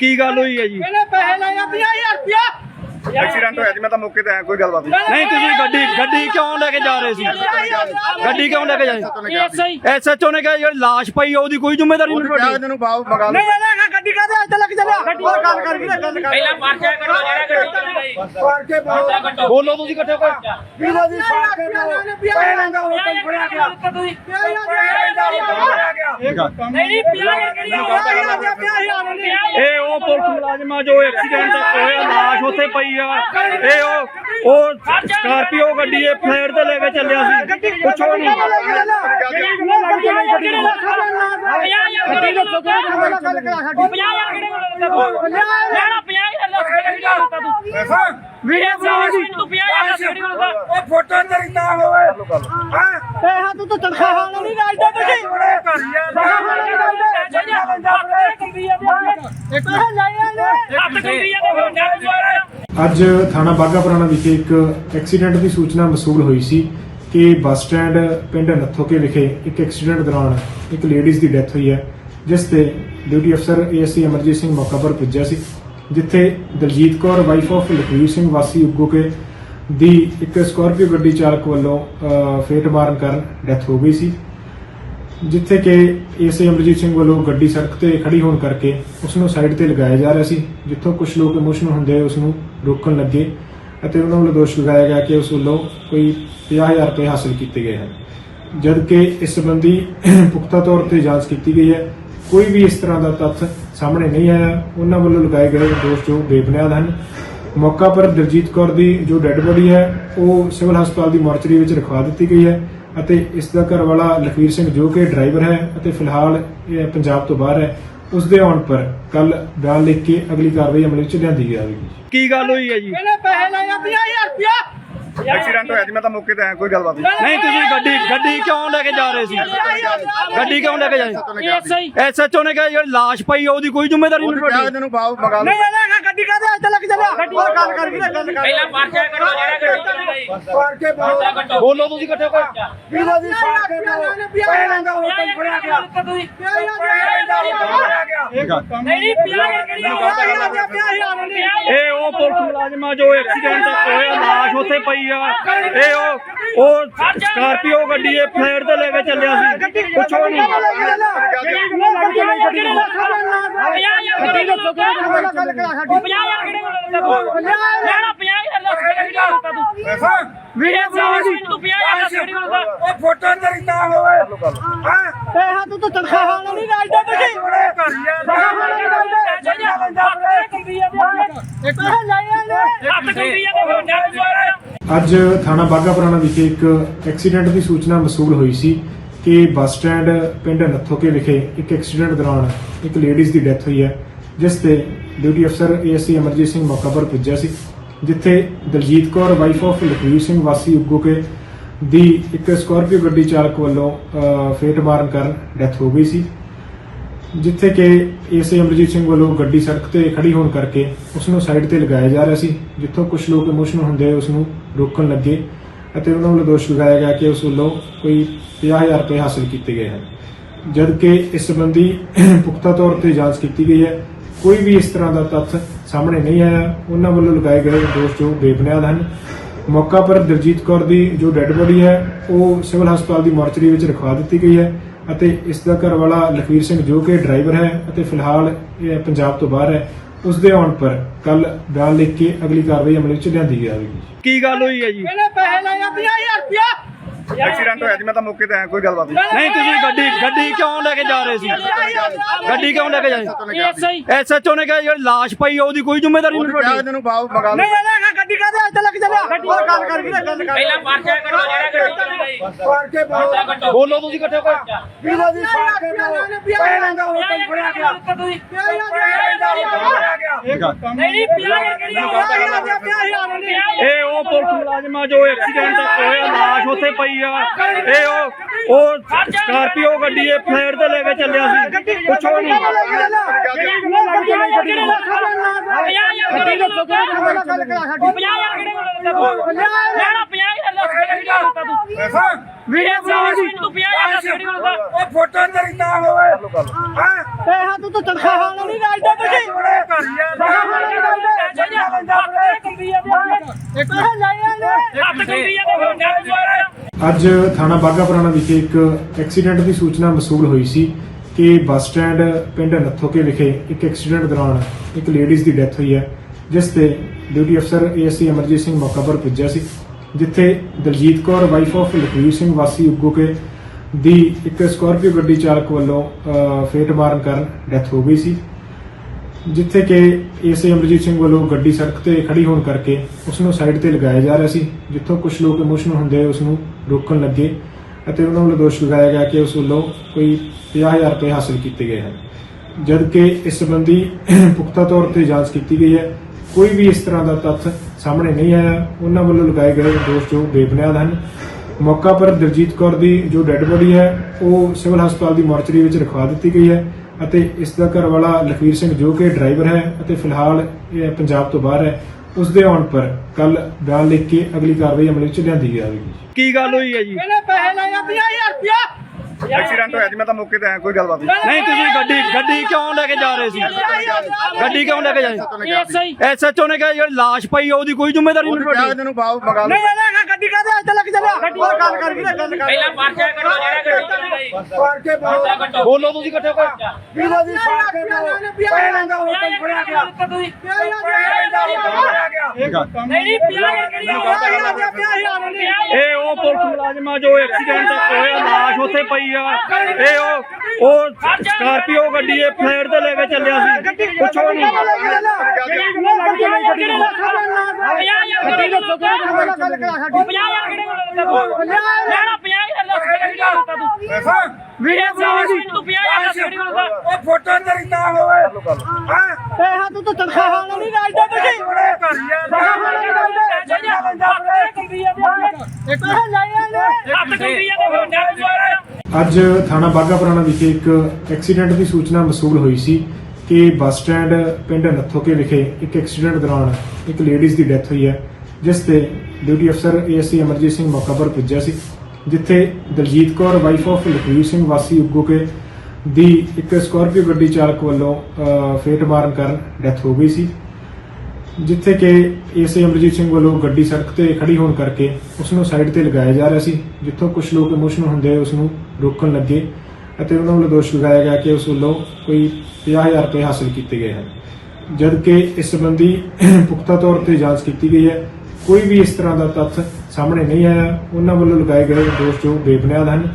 ਕੀ ਗੱਲ ਹੋਈ ਹੈ ਜੀ? ਇਹਨੇ ਪੈਸੇ ਲਏ ਆ 50000 ਰੁਪਇਆ। ਐਕਸੀਡੈਂਟ ਹੋਇਆ ਜੀ ਮੈਂ ਤਾਂ ਮੌਕੇ ਤੇ ਆਇਆ ਕੋਈ ਗੱਲਬਾਤ ਨਹੀਂ। ਨਹੀਂ ਤੁਸੀਂ ਗੱਡੀ ਗੱਡੀ ਕਿਉਂ ਲੈ ਕੇ ਜਾ ਰਹੇ ਸੀ? ਗੱਡੀ ਕਿਉਂ ਲੈ ਕੇ ਜਾ ਐਸਆਈ। ਐਸਐਚਓ ਨੇ ਕਿਹਾ ਜਿਹੜੀ ਲਾਸ਼ ਪਈ ਆ, ਉਹਦੀ ਕੋਈ ਜ਼ਿੰਮੇਵਾਰੀ ਨਹੀਂ ਕਿਹਾ ਤੁਹਾਡੀ। ਇਹਨਾਂ ਨੂੰ ਬਾਹਰ ਮੰਗਾ ਲਓ। ਨਹੀਂ ਇਹਨੇ ਗੱਡੀ ਕਾਹਦੇ ਅੱਜ ਲੱਗ ਚੱਲਿਆ ਗੱਡੀ ਗੱਲ ਕਰ ਵੀਰੇ ਗੱਲ ਕਰ ਪਹਿਲਾਂ ਪਰਚਾ ਕਰੋ ਜਿਹੜਾ ਗੱਡੀ ਪਾਰ ਕੇ ਬਾਹਰ ਬੋਲੋ ਤੁਸੀਂ ਇਕੱਠੇ ਕੋਈ ਵੀਰੋ ਦੀ ਪਾਰ ਕੇ ਪਹਿਲਾਂ ਦਾ ਹੁਕਮ ਫੜਿਆ ਗਿਆ ਨਹੀਂ ਨਹੀਂ ਪਿਆ ਕਿਹੜੀ ਇਹ ਉਹ ਪੁਲਿਸ ਮੁਲਾਜ਼ਮਾਂ ਜੋ ਐਕਸੀਡੈਂਟ ਹੋਇਆ ਲਾਸ਼ ਉੱਥੇ ਪਈ ਆ ਇਹ ਉਹ ਉਹ ਸਕਾਰਪੀਓ ਗੱਡੀ ਇਹ ਫੇਰ ਤੇ ਲੈ ਕੇ ਚੱਲਿਆ ਸੀ ਪੁੱਛੋ ਨਹੀਂ ਗੱਡੀ ਦੱਸੋ ਕਿਹੜਾ ਗੱਲ ਕਰਾ ਸਾਡੀ ਉਹ ਫੋਟੋ ਤੇਰੀ ਨਾ ਹੋਵੇ ਹਾਂ? ਪੈਸਾ ਤੂੰ ਤਾਂ ਤਨਖਾਹ ਵਾਲਾ ਨਹੀਂ ਰਾਜਦਾ ਤੁਸੀਂ। ਪੈਸੇ ਲਏ ਆ। ਅੱਜ ਥਾਣਾ ਬਾਗਾ ਪੁਰਾਣਾ ਵਿਖੇ ਇੱਕ ਐਕਸੀਡੈਂਟ ਦੀ ਸੂਚਨਾ ਮਸੂਲ ਹੋਈ ਸੀ ਕਿ ਬੱਸ ਸਟੈਂਡ ਪਿੰਡ ਨੱਥੋਕੇ ਵਿਖੇ ਇੱਕ ਐਕਸੀਡੈਂਟ ਦੌਰਾਨ ਇੱਕ ਲੇਡੀਜ਼ ਦੀ ਡੈਥ ਹੋਈ ਹੈ ਜਿਸ ਤੇ ਡਿਊਟੀ ਅਫਸਰ ਏਐਸਸੀ ਅਮਰਜੀਤ ਸਿੰਘ ਮੌਕਾ ਪਰ ਪੁੱਜਿਆ ਸੀ, ਜਿੱਥੇ ਦਲਜੀਤ ਕੌਰ ਵਾਈਫ ਆਫ ਲਖਵੀਰ ਸਿੰਘ ਵਾਸੀ ਉਗੋਕੇ ਦੀ ਇੱਕ ਸਕਾਰਪੀਓ ਗੱਡੀ ਚਾਲਕ ਵੱਲੋਂ ਫੇਟ ਮਾਰਨ ਕਾਰਨ ਡੈਥ ਹੋ ਗਈ ਸੀ, ਜਿੱਥੇ ਕਿ ਏਐਸਏ ਅਮਰਜੀਤ ਸਿੰਘ ਵੱਲੋਂ ਗੱਡੀ ਸੜਕ ਤੇ ਖੜੀ ਹੋਣ ਕਰਕੇ ਉਸ ਨੂੰ ਸਾਈਡ ਤੇ ਲਗਾਇਆ ਜਾ ਰਿਹਾ ਸੀ, ਜਿੱਥੋਂ ਕੁਝ ਲੋਕ ਇਮੋਸ਼ਨਲ ਹੁੰਦੇ ਹੋਏ ਉਸ ਨੂੰ ਰੋਕਣ ਲੱਗੇ ਅਤੇ ਉਹਨਾਂ ਵੱਲੋਂ ਦੋਸ਼ ਲਗਾਇਆ ਗਿਆ ਕਿ ਉਸ ਵੱਲੋਂ ਕੋਈ 50000 ਰੁਪਏ ਹਾਸਲ ਕੀਤੇ ਗਏ ਹਨ। ਜਦ ਕਿ ਇਸ ਸੰਬੰਧੀ ਪੁਖਤਾ ਤੌਰ ਤੇ ਜਾਂਚ ਕੀਤੀ ਗਈ ਹੈ ਕੋਈ ਵੀ ਇਸ ਤਰ੍ਹਾਂ ਦਾ ਤੱਥ ਸਾਹਮਣੇ ਨਹੀਂ ਆਇਆ। ਉਹਨਾਂ ਵੱਲੋਂ ਲਗਾਏ ਗਏ ਦੋਸ਼ ਜੋ ਬੇਬੁਨਿਆਦ ਹਨ। ਮੌਕਾ ਪਰ ਦਰਜੀਤ ਕੌਰ ਦੀ ਜੋ ਡੈੱਡ ਬੋਡੀ ਹੈ ਉਹ ਸਿਵਲ ਹਸਪਤਾਲ ਦੀ ਮੋਰਚਰੀ ਵਿੱਚ ਰਖਵਾ ਦਿੱਤੀ ਗਈ ਹੈ ਅਤੇ ਇਸ ਦਾ ਘਰ ਵਾਲਾ ਲਖਵੀਰ ਸਿੰਘ ਜੋ ਕਿ ਡਰਾਈਵਰ ਹੈ ਅਤੇ ਫਿਲਹਾਲ ਇਹ ਪੰਜਾਬ ਤੋਂ ਬਾਹਰ ਹੈ ਉਸ ਦੇ ਆਉਣ ਪਰ ਕੱਲ ਬਿਆਨ ਲਿਖ ਕੇ ਅਗਲੀ ਕਾਰਵਾਈ ਅਮਲ ਵਿੱਚ ਲਿਆਂਦੀ ਜਾਵੇਗੀ। ਕੀ ਗੱਲ ਹੋਈ ਹੈ ਜੀ? ਇਹਨੇ ਪੈਸੇ ਲਏ ਆ 50000 ਰੁਪਇਆ। ਐਕਸੀਡੈਂਟ ਹੋਇਆ ਜੀ ਮੈਂ ਤਾਂ ਮੌਕੇ ਤੇ ਆਇਆ ਕੋਈ ਗੱਲਬਾਤ ਨਹੀਂ। ਨਹੀਂ ਤੁਸੀਂ ਗੱਡੀ ਗੱਡੀ ਕਿਉਂ ਲੈ ਕੇ ਜਾ ਰਹੇ ਸੀ? ਗੱਡੀ ਕਿਉਂ ਲੈ ਕੇ ਜਾ ਐਸਆਈ। ਐਸਐਚਓ ਨੇ ਕਿਹਾ ਜਿਹੜੀ ਲਾਸ਼ ਪਈ ਆ, ਉਹਦੀ ਕੋਈ ਜ਼ਿੰਮੇਵਾਰੀ ਨਹੀਂ ਤੁਹਾਡੀ। ਇਹਨਾਂ ਨੂੰ ਬਾਹਰ ਮੰਗਾ ਲਓ। ਨਹੀਂ ਇਹਨੇ ਗੱਡੀ ਕਾਹਦੇ ਅੱਜ ਲੱਗ ਚੱਲਿਆ ਗੱਡੀ ਗੱਲ ਕਰ ਵੀਰੇ ਗੱਲ ਕਰ ਪਹਿਲਾਂ ਪਰਚਾ ਕਰੋ ਜਿਹੜਾ ਗੱਡੀ ਪਾਰ ਕੇ ਬਾਹਰ ਬੋਲੋ ਤੁਸੀਂ ਇਕੱਠੇ ਕੋਈ ਵੀਰੋ ਦੀ ਪਾਰ ਕੇ ਪਹਿਲਾਂ ਦਾ ਹੁਕਮ ਫੜਿਆ ਗਿਆ ਨਹੀਂ ਨਹੀਂ ਪਿਆ ਕਿਹੜੀ ਇਹ ਉਹ ਪੁਲਿਸ ਮੁਲਾਜ਼ਮਾਂ ਜੋ ਐਕਸੀਡੈਂਟ ਹੋਇਆ ਲਾਸ਼ ਉੱਥੇ ਪਈ ਆ ਇਹ ਉਹ ਉਹ ਸਕਾਰਪੀਓ ਗੱਡੀ ਇਹ ਫੇਰ ਤੇ ਲੈ ਕੇ ਚੱਲਿਆ ਸੀ ਪੁੱਛੋ ਨਹੀਂ ਗੱਡੀ ਦੱਸੋ ਕਿਹੜਾ ਗੱਲ ਕਰਾ ਸਾਡੀ ਉਹ ਫੋਟੋ ਤੇਰੀ ਨਾ ਹੋਵੇ ਹਾਂ? ਪੈਸਾ ਤੂੰ ਤਾਂ ਤਨਖਾਹ ਵਾਲਾ ਨਹੀਂ ਰਾਜਦਾ ਤੁਸੀਂ। ਪੈਸੇ ਲਏ ਆ ਅੱਜ ਥਾਣਾ ਬਾਗਾ ਪੁਰਾਣਾ ਵਿਖੇ ਇੱਕ ਐਕਸੀਡੈਂਟ ਦੀ ਸੂਚਨਾ ਮਸੂਲ ਹੋਈ ਸੀ ਕਿ ਬੱਸ ਸਟੈਂਡ ਪਿੰਡ ਨੱਥੋਕੇ ਵਿਖੇ ਇੱਕ ਐਕਸੀਡੈਂਟ ਦੌਰਾਨ ਇੱਕ ਲੇਡੀਜ਼ ਦੀ ਡੈਥ ਹੋਈ ਹੈ ਜਿਸ ਤੇ ਡਿਊਟੀ ਅਫਸਰ ਏਐਸਸੀ ਅਮਰਜੀਤ ਸਿੰਘ ਮੌਕਾ ਪਰ ਪੁੱਜਿਆ ਸੀ, ਜਿੱਥੇ ਦਲਜੀਤ ਕੌਰ ਵਾਈਫ ਆਫ ਲਖਵੀਰ ਸਿੰਘ ਵਾਸੀ ਉਗੋਕੇ ਦੀ ਇੱਕ ਸਕਾਰਪੀਓ ਗੱਡੀ ਚਾਲਕ ਵੱਲੋਂ ਫੇਟ ਮਾਰਨ ਕਾਰਨ ਡੈਥ ਹੋ ਗਈ ਸੀ, ਜਿੱਥੇ ਕਿ ਏਐਸਏ ਅਮਰਜੀਤ ਸਿੰਘ ਵੱਲੋਂ ਗੱਡੀ ਸੜਕ ਤੇ ਖੜੀ ਹੋਣ ਕਰਕੇ ਉਸ ਨੂੰ ਸਾਈਡ ਤੇ ਲਗਾਇਆ ਜਾ ਰਿਹਾ ਸੀ, ਜਿੱਥੋਂ ਕੁਝ ਲੋਕ ਇਮੋਸ਼ਨਲ ਹੁੰਦੇ ਹੋਏ ਉਸ ਨੂੰ ਰੋਕਣ ਲੱਗੇ ਅਤੇ ਉਹਨਾਂ ਵੱਲੋਂ ਦੋਸ਼ ਲਗਾਇਆ ਗਿਆ ਕਿ ਉਸ ਵੱਲੋਂ ਕੋਈ 50000 ਰੁਪਏ ਹਾਸਲ ਕੀਤੇ ਗਏ ਹਨ। ਜਦ ਕਿ ਇਸ ਸੰਬੰਧੀ ਪੁਖਤਾ ਤੌਰ ਤੇ ਜਾਂਚ ਕੀਤੀ ਗਈ ਹੈ ਕੋਈ ਵੀ ਇਸ ਤਰ੍ਹਾਂ ਦਾ ਤੱਥ ਸਾਹਮਣੇ ਨਹੀਂ ਆਇਆ। ਉਹਨਾਂ ਵੱਲੋਂ ਲਗਾਏ ਗਏ ਦੋਸ਼ ਜੋ ਬੇਬੁਨਿਆਦ ਹਨ। ਮੌਕਾ ਪਰ ਦਰਜੀਤ ਕੌਰ ਦੀ ਜੋ ਡੈੱਡ ਬੋਡੀ ਹੈ ਉਹ ਸਿਵਲ ਹਸਪਤਾਲ ਦੀ ਮੋਰਚਰੀ ਵਿੱਚ ਰਖਵਾ ਦਿੱਤੀ ਗਈ ਹੈ ਅਤੇ ਇਸ ਦਾ ਘਰ ਵਾਲਾ ਲਖਵੀਰ ਸਿੰਘ ਜੋ ਕਿ ਡਰਾਈਵਰ ਹੈ ਅਤੇ ਫਿਲਹਾਲ ਇਹ ਪੰਜਾਬ ਤੋਂ ਬਾਹਰ ਹੈ ਉਸ ਦੇ ਆਉਣ ਪਰ ਕੱਲ ਬਿਆਨ ਲਿਖ ਕੇ ਅਗਲੀ ਕਾਰਵਾਈ ਅਮਲ ਵਿੱਚ ਲਿਆਂਦੀ ਜਾਵੇਗੀ। ਕੀ ਗੱਲ ਹੋਈ ਹੈ ਜੀ? ਇਹਨੇ ਪੈਸੇ ਲਏ ਆ 50000 ਰੁਪਇਆ। ਐਕਸੀਡੈਂਟ ਹੋਇਆ ਜੀ ਮੈਂ ਤਾਂ ਮੌਕੇ ਤੇ ਆਇਆ ਕੋਈ ਗੱਲਬਾਤ ਨਹੀਂ। ਨਹੀਂ ਤੁਸੀਂ ਗੱਡੀ ਗੱਡੀ ਕਿਉਂ ਲੈ ਕੇ ਜਾ ਰਹੇ ਸੀ? ਗੱਡੀ ਕਿਉਂ ਲੈ ਕੇ ਜਾ ਐਸਆਈ। ਐਸਐਚਓ ਨੇ ਕਿਹਾ ਜਿਹੜੀ ਲਾਸ਼ ਪਈ ਆ, ਉਹਦੀ ਕੋਈ ਜ਼ਿੰਮੇਵਾਰੀ ਨਹੀਂ ਤੁਹਾਡੀ? ਇਹਨਾਂ ਨੂੰ ਬਾਹਰ ਮੰਗਾ ਲਓ। ਨਹੀਂ ਅੱਜ ਲੱਗ ਚੱਲਿਆ ਗੱਡੀ ਗੱਲ ਕਰ ਵੀਰੇ ਗੱਲ ਕਰ ਪਹਿਲਾਂ ਪਰਚਾ ਕਰੋ ਜਿਹੜਾ ਗੱਡੀ ਪਾਰ ਕੇ ਬੋਲੋ ਤੁਸੀਂ ਇਕੱਠੇ ਕੋਈ ਵੀਰੋ ਦੀ ਪਾਰ ਕੇ ਪਹਿਲਾਂ ਦਾ ਹੁਕਮ ਫੜਿਆ ਗਿਆ ਨਹੀਂ ਨਹੀਂ ਪਿਆ ਕਿਹੜੀ ਇਹ ਉਹ ਪੁਲਿਸ ਮੁਲਾਜ਼ਮਾਂ ਜੋ ਐਕਸੀਡੈਂਟ ਹੋਇਆ ਲਾਸ਼ ਉੱਥੇ ਪਈ ਆ ਇਹ ਉਹ ਉਹ ਸਕਾਰਪੀਓ ਗੱਡੀ ਇਹ ਫੇਰ ਤੇ ਲੈ ਕੇ ਚੱਲਿਆ ਸੀ ਪੁੱਛੋ ਨਹੀਂ ਗੱਡੀ ਦੱਸੋ ਕਿਹੜਾ ਗੱਲ ਕਰਾ ਸਾਡੀ ਉਹ ਫੋਟੋ ਤੇਰੀ ਨਾ ਹੋਵੇ ਹਾਂ? ਪੈਸਾ ਤੂੰ ਤਾਂ ਤਨਖਾਹ ਵਾਲਾ ਨਹੀਂ। ਰਾਜਦਾ ਤੁਸੀਂ ਪੈਸਾ ਲੈ ਆਲੇ ਅੱਜ ਥਾਣਾ ਬਾਘਾ ਪੁਰਾਣਾ ਵਿਖੇ ਇੱਕ ਐਕਸੀਡੈਂਟ ਦੀ ਸੂਚਨਾ ਮਸੂਲ ਹੋਈ ਸੀ ਕਿ ਬੱਸ ਸਟੈਂਡ ਪਿੰਡ ਨੱਥੋਕੇ ਵਿਖੇ ਇੱਕ ਐਕਸੀਡੈਂਟ ਦੌਰਾਨ ਇੱਕ ਲੇਡੀਜ਼ ਦੀ ਡੈਥ ਹੋਈ ਹੈ ਜਿਸ ਤੇ ਡਿਊਟੀ ਅਫਸਰ ਏਐਸਸੀ ਅਮਰਜੀਤ ਸਿੰਘ ਮੌਕਾ ਪਰ ਪੁੱਜਿਆ ਸੀ, ਜਿੱਥੇ ਦਲਜੀਤ ਕੌਰ ਵਾਈਫ ਆਫ ਲਖਵੀਰ ਸਿੰਘ ਵਾਸੀ ਉਗੋਕੇ ਦੀ ਇੱਕ ਸਕਾਰਪੀਓ ਗੱਡੀ ਚਾਲਕ ਵੱਲੋਂ ਫੇਟ ਮਾਰਨ ਕਾਰਨ ਡੈਥ ਹੋ ਗਈ ਸੀ, ਜਿੱਥੇ ਕਿ ਏਸੇ ਅਮਰਜੀਤ ਸਿੰਘ ਵੱਲੋਂ ਗੱਡੀ ਸੜਕ ਤੇ ਖੜੀ ਹੋਣ ਕਰਕੇ ਉਸ ਨੂੰ ਸਾਈਡ ਤੇ ਲਗਾਇਆ ਜਾ ਰਿਹਾ ਸੀ, ਜਿੱਥੋਂ ਕੁਝ ਲੋਕ ਇਮੋਸ਼ਨਲ ਹੁੰਦੇ ਉਸ ਨੂੰ ਰੋਕਣ ਲੱਗੇ ਅਤੇ ਉਹਨਾਂ ਵੱਲੋਂ ਦੋਸ਼ ਲਗਾਇਆ ਗਿਆ ਕਿ ਉਸ ਵੱਲੋਂ ਕੋਈ 50000 ਰੁਪਏ ਹਾਸਲ ਕੀਤੇ ਗਏ ਹਨ। ਜਦ ਕਿ ਇਸ ਸੰਬੰਧੀ ਪੁਖਤਾ ਤੌਰ ਤੇ ਜਾਂਚ ਕੀਤੀ ਗਈ ਹੈ ਕੋਈ ਵੀ ਇਸ ਤਰ੍ਹਾਂ ਦਾ ਤੱਥ ਸਾਹਮਣੇ ਨਹੀਂ ਆਇਆ। ਉਹਨਾਂ ਵੱਲੋਂ ਲਗਾਏ ਗਏ ਦੋਸ਼ ਜੋ ਬੇਬੁਨਿਆਦ ਹਨ। ਮੌਕਾ ਪਰ ਦਲਜੀਤ ਕੌਰ ਦੀ ਜੋ ਡੈੱਡ ਬੋਡੀ ਹੈ ਉਹ ਸਿਵਲ ਹਸਪਤਾਲ ਦੀ ਮੋਰਚਰੀ ਵਿੱਚ ਰਖਵਾ ਦਿੱਤੀ ਗਈ ਹੈ ਅਤੇ ਇਸ ਦਾ ਘਰ ਵਾਲਾ ਲਖਵੀਰ ਸਿੰਘ ਜੋ ਕਿ ਡਰਾਈਵਰ ਹੈ ਅਤੇ ਫਿਲਹਾਲ ਇਹ ਪੰਜਾਬ ਤੋਂ ਬਾਹਰ ਹੈ ਉਸ ਦੇ ਆਉਣ ਪਰ ਕੱਲ ਬਿਆਨ ਲਿਖ ਕੇ ਅਗਲੀ ਕਾਰਵਾਈ ਅਮਲ ਵਿੱਚ ਲਿਆਂਦੀ ਜਾਵੇਗੀ। ਕੀ ਗੱਲ ਹੋਈ ਹੈ ਜੀ? ਇਹਨੇ ਪੈਸੇ ਲੈ ਆ 50000 ਰੁਪਇਆ। ਐਕਸੀਡੈਂਟ ਹੋਇਆ ਜੀ ਮੈਂ ਤਾਂ ਮੌਕੇ ਤੇ ਆਇਆ ਕੋਈ ਗੱਲਬਾਤ ਨਹੀਂ। ਨਹੀਂ ਤੁਸੀਂ ਗੱਡੀ ਗੱਡੀ ਕਿਉਂ ਲੈ ਕੇ ਜਾ ਰਹੇ ਸੀ? ਗੱਡੀ ਕਿਉਂ ਲੈ ਕੇ ਜਾਏ ਐਸਐਚਓ ਨੇ ਕਿਹਾ ਜਿਹੜੀ ਲਾਸ਼ ਪਈ ਆ ਉਹਦੀ ਕੋਈ ਜ਼ਿੰਮੇਵਾਰੀ ਨਹੀਂ ਤੁਹਾਡੀ। ਇਹਨਾਂ ਨੂੰ ਬਾਹਰ ਮੰਗਾ ਨਹੀਂ ਕਾਹਦੇ ਇੱਥੇ ਲੱਗ ਚੱਲਿਆ ਹੋਰ ਗੱਲ ਕਰ ਵੀਰੇ ਗੱਲ ਕਰ ਪਹਿਲਾਂ ਪਰਚਾ ਕੱਟੋ ਜਿਹੜਾ ਕੱਟੋ ਕੇ ਪਰਚਾ ਕੱਟੋ ਬੋਲੋ ਤੁਸੀਂ ਇਕੱਠੇ ਹੋ ਵੀਰੋ ਦੀ ਫਾੜ ਕੇ ਪੈਣਾ ਦਾ ਹੋਟਲ ਫੜਿਆ ਗਿਆ ਦਾ ਨਹੀਂ ਪਿਆ ਕਿਹੜੀ ਇਹ ਉਹ ਪੁਲਿਸ ਮੁਲਾਜ਼ਮਾਂ ਜੋ ਐਕਸੀਡੈਂਟ ਹੋਇਆ ਲਾਸ਼ ਉੱਥੇ ਪਈ ਆ ਇਹ ਉਹ ਉਹ ਸਕਾਰਪੀਓ ਗੱਡੀ ਇਹ ਫਲੈਟ ਤੇ ਲੈ ਕੇ ਚੱਲਿਆ ਸੀ ਪੁੱਛੋ ਨਹੀਂ ਗੱਡੀ ਦੱਸੋ ਕਿਹੜੇ ਗੱਲ ਕਰਾ ਸਾਡੀ। ਉਹ ਫੋਟੋ ਤਰੀਤਾ ਹੋਵੇ ਹਾਂ। ਪੈਸਾ ਤੂੰ ਤਾਂ ਤਨਖਾਹ ਵਾਲਾ ਨਹੀਂ ਰਾਜਦਾ ਤੁਸੀਂ ਪੈਸਾ ਲੈ ਆਲੇ ਅੱਜ ਥਾਣਾ ਬਾਘਾ ਪੁਰਾਣਾ ਵਿਖੇ ਇੱਕ ਐਕਸੀਡੈਂਟ ਦੀ ਸੂਚਨਾ ਮਸੂਲ ਹੋਈ ਸੀ ਕਿ ਬੱਸ ਸਟੈਂਡ ਪਿੰਡ ਨੱਥੋਕੇ ਵਿਖੇ ਇੱਕ ਐਕਸੀਡੈਂਟ ਦੌਰਾਨ ਇੱਕ ਲੇਡੀਜ਼ ਦੀ ਡੈਥ ਹੋਈ ਹੈ। ਜਿਸ ਤੇ ਡਿਊਟੀ ਅਫਸਰ ਏਐਸਸੀ ਅਮਰਜੀਤ ਸਿੰਘ ਮੌਕਾ ਪਰ ਪੁੱਜਿਆ ਸੀ, ਜਿੱਥੇ ਦਲਜੀਤ ਕੌਰ ਵਾਈਫ ਆਫ ਲਖਵੀਰ ਸਿੰਘ ਵਾਸੀ ਉਗੋਕੇ ਦੀ ਇੱਕ ਸਕਾਰਪੀਓ ਗੱਡੀ ਚਾਲਕ ਵੱਲੋਂ ਫੇਟ ਮਾਰਨ ਕਾਰਨ ਡੈਥ ਹੋ ਗਈ ਸੀ, ਜਿੱਥੇ ਕਿ ਏਸੇ ਅਮਰਜੀਤ ਸਿੰਘ ਵੱਲੋਂ ਗੱਡੀ ਸੜਕ ਤੇ ਖੜੀ ਹੋਣ ਕਰਕੇ ਉਸ ਨੂੰ ਸਾਈਡ ਤੇ ਲਗਾਇਆ ਜਾ ਰਿਹਾ ਸੀ, ਜਿੱਥੋਂ ਕੁਝ ਲੋਕ ਇਮੋਸ਼ਨਲ ਹੁੰਦੇ ਉਸ ਨੂੰ ਰੋਕਣ ਲੱਗੇ ਅਤੇ ਉਹਨਾਂ ਵੱਲੋਂ ਦੋਸ਼ ਲਗਾਇਆ ਗਿਆ ਕਿ ਉਸ ਵੱਲੋਂ ਕੋਈ 50000 ਰੁਪਏ ਹਾਸਲ ਕੀਤੇ ਗਏ ਹਨ। ਜਦ ਕਿ ਇਸ ਸੰਬੰਧੀ ਪੁਖਤਾ ਤੌਰ ਤੇ ਜਾਂਚ ਕੀਤੀ ਗਈ ਹੈ ਕੋਈ ਵੀ ਇਸ ਤਰ੍ਹਾਂ ਦਾ ਤੱਥ ਸਾਹਮਣੇ ਨਹੀਂ ਆਇਆ। ਉਹਨਾਂ ਵੱਲੋਂ ਲਗਾਏ ਗਏ ਦੋਸ਼ ਜੋ ਬੇਬੁਨਿਆਦ ਹਨ।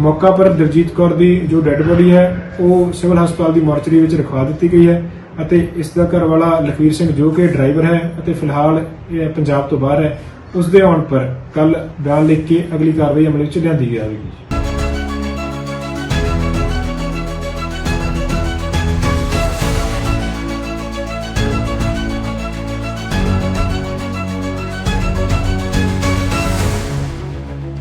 ਮੌਕਾ ਪਰ ਦਲਜੀਤ ਕੌਰ ਦੀ ਜੋ ਡੈੱਡ ਬੋਡੀ ਹੈ, ਉਹ ਸਿਵਲ ਹਸਪਤਾਲ ਦੀ ਮੋਰਚਰੀ ਵਿੱਚ ਰਖਵਾ ਦਿੱਤੀ ਗਈ ਹੈ ਅਤੇ ਇਸ ਦਾ ਘਰ ਵਾਲਾ ਲਖਵੀਰ ਸਿੰਘ ਜੋ ਕਿ ਡਰਾਈਵਰ ਹੈ ਅਤੇ ਫਿਲਹਾਲ ਇਹ ਪੰਜਾਬ ਤੋਂ ਬਾਹਰ ਹੈ ਉਸ ਦੇ ਆਉਣ ਪਰ ਕੱਲ ਬਿਆਨ ਲਿਖ ਕੇ ਅਗਲੀ ਕਾਰਵਾਈ ਅਮਲ ਵਿੱਚ ਲਿਆਂਦੀ ਜਾਵੇਗੀ।